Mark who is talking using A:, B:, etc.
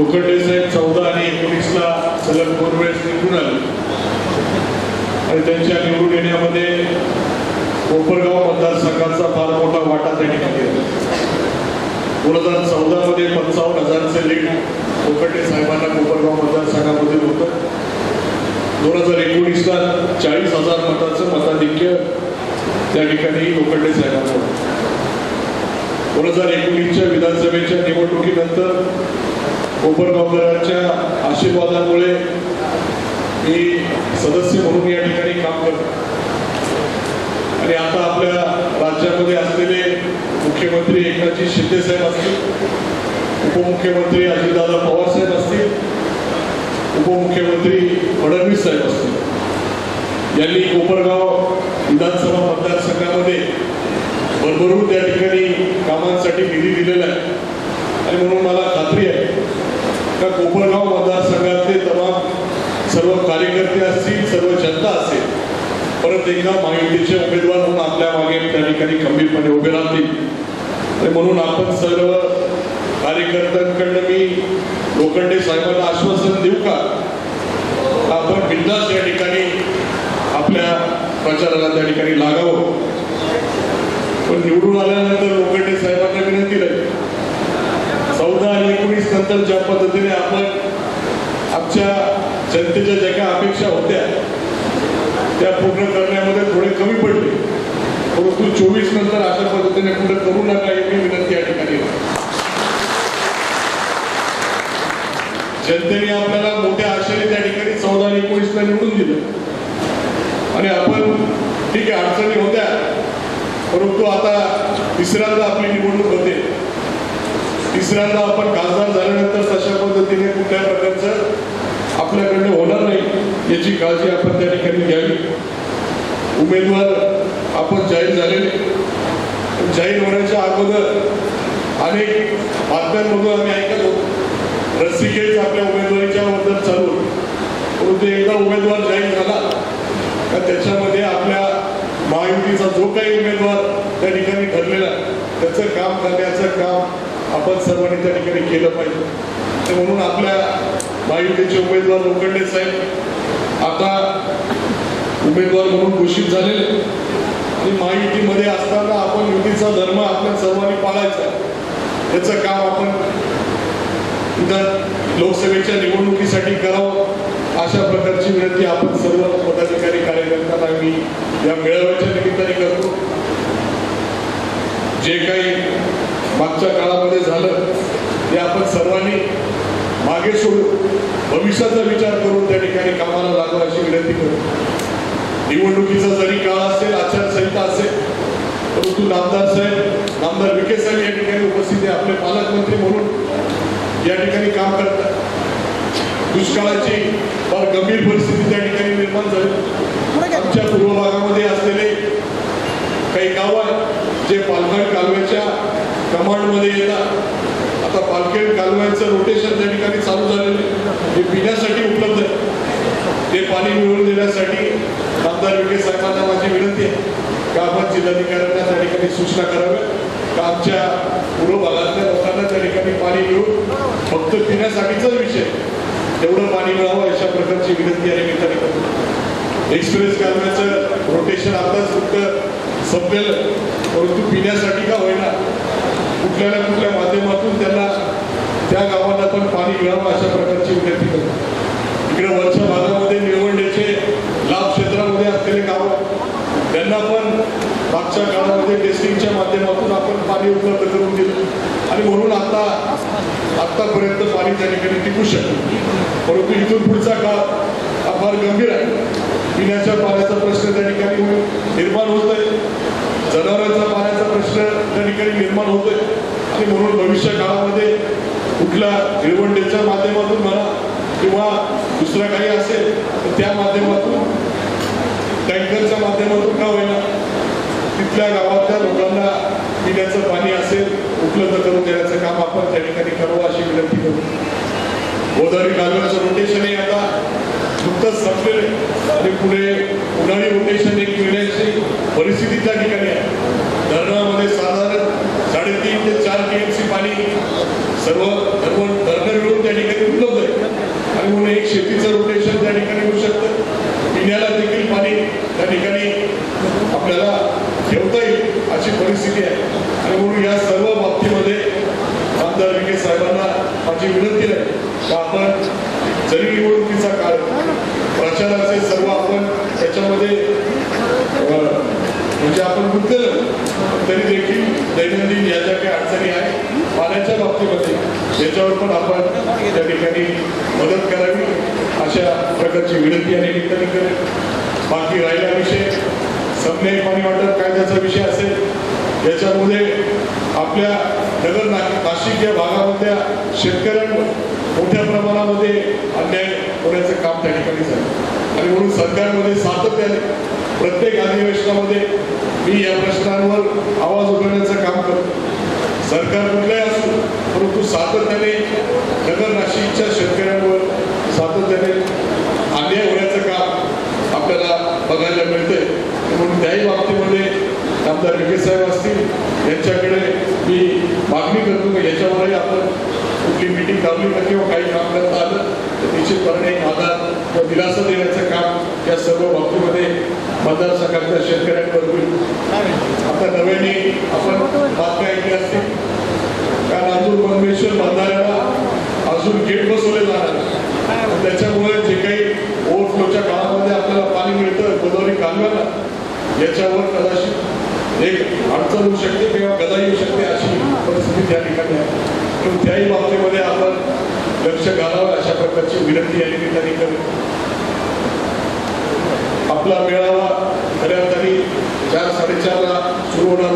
A: लोखंडे साहेब चौदा आणि एकोणीसला सलग दोन वेळेस निवडून आले. आणि त्यांच्या निवडून येण्यामध्ये कोपरगाव मतदारसंघाचा फार मोठा वाटा त्या ठिकाणी दोन हजार चौदा मध्ये पंचावन्न हजारचे लीड लोखंडे साहेबांना कोपरगाव मतदारसंघामध्ये होतं. दोन हजार एकोणीसला चाळीस हजार मताचं मताधिक्य त्या ठिकाणी लोखंडे साहेबांना होतं. दोन हजार एकोणीसच्या विधानसभेच्या निवडणुकीनंतर कोपरगावकरांच्या आशीर्वादामुळे मी सदस्य म्हणून या ठिकाणी काम करतो. आणि आता आपल्या राज्यामध्ये असलेले मुख्यमंत्री एकनाथजी शिंदे साहेब असतील उपमुख्यमंत्री अजितदादा पवार साहेब असतील उपमुख्यमंत्री फडणवीस साहेब असतील. यांनी कोपरगाव विधानसभा मतदारसंघ भरभरून त्या ठिकाणी कामांसाठी निधी दिलेला आहे आणि म्हणून मला खात्री आहे का कोपरगाव मतदारसंघातले तमाम सर्व कार्यकर्ते असतील सर्व जनता असेल परत एकदा महायुतीचे उमेदवार म्हणून आपल्या मागे त्या ठिकाणी खंबीरपणे उभे राहतील. आणि म्हणून आपण सर्व कार्यकर्त्यांकडनं मी लोखंडे साहेबांना आश्वासन देऊ का आपण बिंदास या ठिकाणी आपल्या प्रचाराला त्या ठिकाणी लागावं? पण निवडून आल्यानंतर लोखंडे साहेबांना विनंती राहील चौदा नंतर ज्या पद्धतीने आपण आमच्या जनतेच्या ज्या काही अपेक्षा होत्या त्या पूर्ण करण्यामध्ये थोडे कमी पडले. परंतु चोवीस नंतर अशा पद्धतीने पुढे करू नका एवढी विनंती या ठिकाणी जनतेने आपल्याला मोठ्या आशेने त्या ठिकाणी चौदा आणि एकोणीसला निवडून दिलं. आणि आपण ठीक आहे अडचणी होत्या परंतु आता तिसऱ्यांदा आपली निवडणूक तिसऱ्यांदा आपण खासदार झाल्यानंतर तशा पद्धतीने कुठल्या प्रकारचं आपल्याकडनं होणार नाही याची काळजी आपण त्या ठिकाणी घ्यावी. उमेदवार आपण जाहीर झालेले. जाहीर होण्याच्या अगोदर अनेक बातम्यांमधून आम्ही ऐकत होतो. रस्सीखेच आपल्या उमेदवारीच्या बद्दल चालू परंतु एकदा उमेदवार जाहीर झाला का त्याच्यामध्ये आपल्या महायुतीचा जो काही उमेदवार त्या ठिकाणी ठरलेला त्याचं काम करण्याचं काम आपण सर्वांनी त्या ठिकाणी केलं पाहिजे. तर म्हणून आपल्या महायुतीचे उमेदवार लोखंडे साहेब आता उमेदवार म्हणून घोषित झालेले आणि महायुतीमध्ये असताना आपण युतीचा धर्म आपल्या सर्वांनी पाळायचा याचं काम आपण इथं लोकसभेच्या निवडणुकीसाठी करावं अशा प्रकारची विनंती आपण सर्व पदाधिकारी कार्यकर्त्यांना मी या मेळाव्याच्या निमित्ताने करतो. जे काही आमच्या काळामध्ये झालं ते आपण सर्वांनी मागे सोडून भविष्याचा विचार करून त्या ठिकाणी कामाला लागू अशी विनंती करू. निवडणुकीचा जरी काळ असेल आचारसंहिता असेल परंतु नामदार साहेब नामदार विखे साहेब या ठिकाणी उपस्थित आहे आपले पालकमंत्री म्हणून या ठिकाणी काम करतात. दुष्काळाची फार गंभीर परिस्थिती त्या ठिकाणी निर्माण झाली. आमच्या पूर्व भागामध्ये असलेले काही गाव आहेत जे पालघर कालव्याच्या कमांडमध्ये येतात आता पालखेड कालव्यांचं रोटेशन त्या ठिकाणी चालू झालेलं आहे. हे पिण्यासाठी उपलब्ध आहे. ते पाणी मिळवून देण्यासाठी आमदार विखे साहेबांना माझी विनंती आहे का आपण जिल्हाधिकाऱ्यांना त्या ठिकाणी सूचना कराव्या का आमच्या पूर्व भागातल्या लोकांना त्या ठिकाणी पाणी मिळून फक्त पिण्यासाठीचाच विषय तेवढं पाणी मिळावं अशा प्रकारची विनंती आहे मी त्या ठिकाणी एक्सप्रेस कालव्याचं रोटेशन आताच फक्त संपेल परंतु पिण्यासाठी का होईना कुठल्या ना कुठल्या माध्यमातून त्यांना त्या गावांना पण पाणी मिळावं अशा प्रकारची विनंती करतो. इकडे वरच्या भागामध्ये निळवंडेचे लाभ क्षेत्रामध्ये असलेले गाव त्यांना पण मागच्या काळामध्ये टेस्टिंगच्या माध्यमातून आपण पाणी उपलब्ध करून दिलं. आणि म्हणून आता आत्तापर्यंत पाणी त्या ठिकाणी टिकू शकतो परंतु इथून पुढचा काळ फार गंभीर आहे. पिण्याच्या पाण्याचा प्रश्न त्या ठिकाणी निर्माण होत आहे जनावरांचा पाण्याचा प्रश्न त्या ठिकाणी निर्माण होतोय. आणि म्हणून भविष्य काळामध्ये कुठल्या हिरवंडेच्या माध्यमातून म्हणा किंवा दुसरं काही असेल तर त्या माध्यमातून टँकरच्या माध्यमातून का होईना तिथल्या गावातल्या लोकांना पिण्याचं पाणी असेल उपलब्ध करून देण्याचं काम आपण त्या ठिकाणी करावं अशी विनंती करू. गोदावरी कालव्याचं रोटेशनही आता. नुकतंच संपलेलं आहे. आणि पुढे उन्हाळी उद्देशाने घेण्याची परिस्थिती त्या ठिकाणी आहे. धरणामध्ये साधारण साडेतीन ते चार के एम सी पाणी सर्व धरण धरणं मिळून त्या ठिकाणी उपलब्ध आहे. आणि म्हणून एक शेतीचं रोटेशन त्या ठिकाणी होऊ शकतं. पिण्याला देखील पाणी त्या ठिकाणी आपल्याला ठेवता येईल अशी परिस्थिती आहे. आणि म्हणून या सर्व बाबतीमध्ये आमदार विखे साहेबांना माझी विनंती आहे. का आपण जरी निवडणुकीचा काळ प्रचाराचे सर्व आपण त्याच्यामध्ये म्हणजे आपण गुंतलं तरी देखील दैनंदिन या ज्या काही अडचणी आहे पाण्याच्या बाबतीमध्ये याच्यावर पण आपण त्या ठिकाणी मदत करावी अशा प्रकारची विनंती या निमित्ताने करेल बाकी राहिला विषय समन्याय पाणी वाटप कायद्याचा विषय असेल याच्यामध्ये आपल्या नगर नाशिक या भागामधल्या शेतकऱ्यांवर मोठ्या प्रमाणामध्ये अन्याय होण्याचं काम त्या ठिकाणी झालं. आणि म्हणून सरकारमध्ये सातत्याने प्रत्येक अधिवेशनामध्ये मी या प्रश्नांवर आवाज उठवण्याचं काम करतो. सरकार कुठलंही असो परंतु सातत्याने नगर नाशिकच्या शेतकऱ्यांवर सातत्याने अन्याय होण्याचं काम आपल्याला बघायला मिळतंय. म्हणून त्याही बाबतीमध्ये आमदार विखे साहेब असतील यांच्याकडे मी मागणी करतो की याच्यावरही आपण कुठली मिटिंग लावली का किंवा काही काम करता आलं तर निश्चितपणे माझा आधार किंवा दिलासा देण्याचं काम या सर्व बाबतीमध्ये मतदारसंघातल्या शेतकऱ्यांवर होईल. आता नव्याने आपण बातम्या ऐकल्या असतील कारण अजून परमेश्वर बंधाऱ्याला अजून गेट बसवले जाणार त्याच्यामुळे जे काही ओव्हरफ्लोच्या काळामध्ये आपल्याला पाणी मिळतं गोदावरी कालव्याला याच्यावर कदाचित एक अडचण होऊ शकते किंवा गदा येऊ शकते अशी परिस्थिती त्या ठिकाणी आहे. पण त्याही बाबतीमध्ये आपण लक्ष घालावं अशा प्रकारची विनंती या ठिकाणी करू आपला मेळावा खऱ्या अर्थाने चार साडेचारला सुरू होणार